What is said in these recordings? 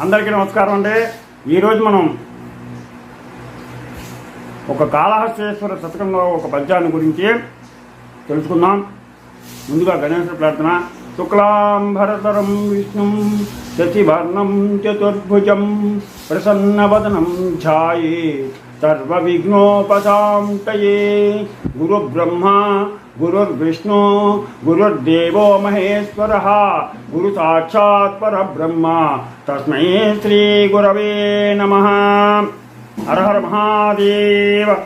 అందరికీ నమస్కారం అండి. ఈరోజు మనం ఒక కాళహస్తేశ్వర శతకంలో ఒక పద్యాన్ని గురించి తెలుసుకుందాం. ముందుగా గణేశ ప్రార్థన. శుక్లాంబరతరం విష్ణుం శశివర్ణం చతుర్భుజం ప్రసన్నవదనం ఛాయే. सर्वविघ्नोपशान्तये गुरुब्रह्मा, गुरुर्विष्णु, गुरुर्देवो महेश्वरः, गुरुसाक्षात् परब्रह्म। तस्मै श्रीगुरवे नमः। हर हर महादेव।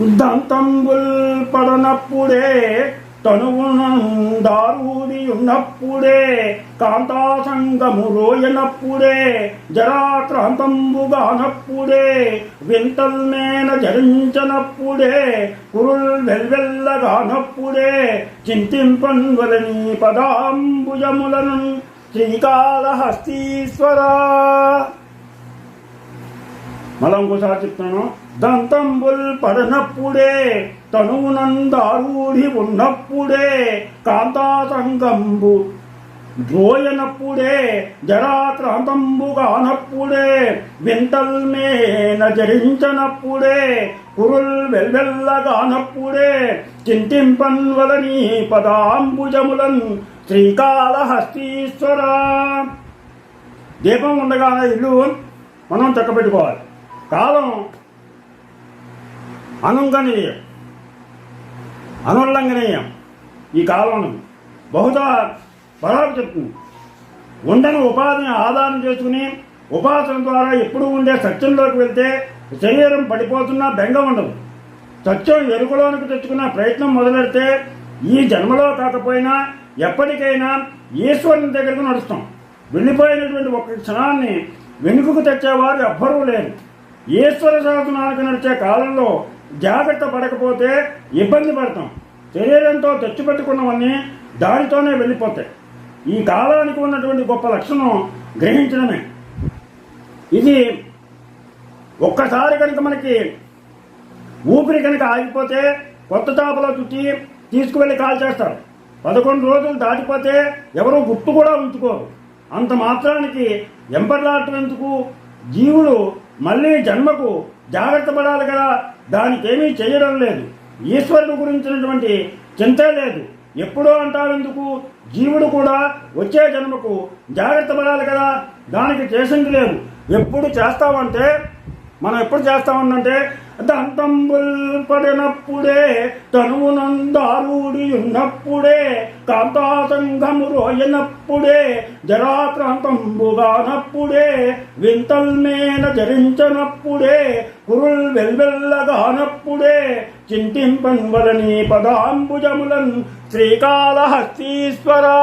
उद्दन्तं पुरे ఉద్దంతంబుల్ తనువునందారూది ఉన్నప్పుడే కాంతాసంగము రోయనప్పుడే జరాక్రాంతంబుగానప్పుడే వింతల్మేన జరించనప్పుడే కురుల్ వెల్వెల్లగానప్పుడే చింతింపన్వలని పదాంబుజములను శ్రీకాళహస్తీశ్వరా. మళ్ళా ఇంకోసారి చెప్తున్నాను? దంతంబుల్ పడనప్పుడే తనువునందారూఢి ఉన్నప్పుడే కాంతాతంగంబు ద్రోయనప్పుడే వింతల్ మేన జరించనప్పుడే కురుల్ వెల్వెల్లగానప్పుడే చింతింపన్వలని పదాంబుజములన్ శ్రీకాళహస్తీశ్వర. దీపం ఉండగానే ఇల్లు మనం చక్కబెట్టుకోవాలి. కాలం అనుంగనీయం అనుల్లంఘనీయం ఈ కాలం బహుదా బలాపు చెప్తుంది. ఉండని ఉపాధిని ఆధారం చేసుకుని ఉపాసన ద్వారా ఎప్పుడు ఉండే సత్యంలోకి వెళ్తే శరీరం పడిపోతున్నా బెంగ ఉండదు. సత్యం ఎరుకలోనికి తెచ్చుకున్న ప్రయత్నం మొదలెడితే ఈ జన్మలో కాకపోయినా ఎప్పటికైనా ఈశ్వరుని దగ్గరకు నడుస్తాం. వెళ్ళిపోయినటువంటి ఒక క్షణాన్ని వెనుకకు తెచ్చేవారు ఎవ్వరూ లేరు. ఈశ్వర శాసనానికి నడిచే కాలంలో జాగ్రత్త పడకపోతే ఇబ్బంది పడతాం. శరీరంతో తెచ్చిపెట్టుకున్నవన్నీ దానితోనే వెళ్ళిపోతాయి. ఈ కాలానికి ఉన్నటువంటి గొప్ప లక్షణం గ్రహించడమే. ఇది ఒక్కసారి కనుక మనకి ఊపిరి కనుక ఆగిపోతే కొత్త తాపలో చుట్టి తీసుకువెళ్ళి కాల్ చేస్తారు. పదకొండు రోజులు దాటిపోతే ఎవరు గుర్తు కూడా ఉంచుకోరు. అంత మాత్రానికి ఎంపర్లాటం ఎందుకు జీవుడు మళ్ళీ జన్మకు జాగ్రత్త పడాలి కదా. దానికేమీ చేయడం లేదు. ఈశ్వరుడు గురించినటువంటి చింతే లేదు. ఎప్పుడో అంటారెందుకు జీవుడు కూడా వచ్చే జన్మకు జాగ్రత్త పడాలి కదా. దానికి చేసింది లేదు. ఎప్పుడు చేస్తామంటే మనం ఎప్పుడు చేస్తామన్నంటే దంతంబుల్ పడినప్పుడే తనువునందారుడి ఉన్నప్పుడే కాంతాతంగము రోయనప్పుడే జరాక్రాంతంబుగానప్పుడే వింతల్మేన జరించనప్పుడే కురుల్ వెల్వెల్లగానప్పుడే చింతింపన్వలని పదాంబుజములన్ శ్రీకాళహస్తీశ్వరా.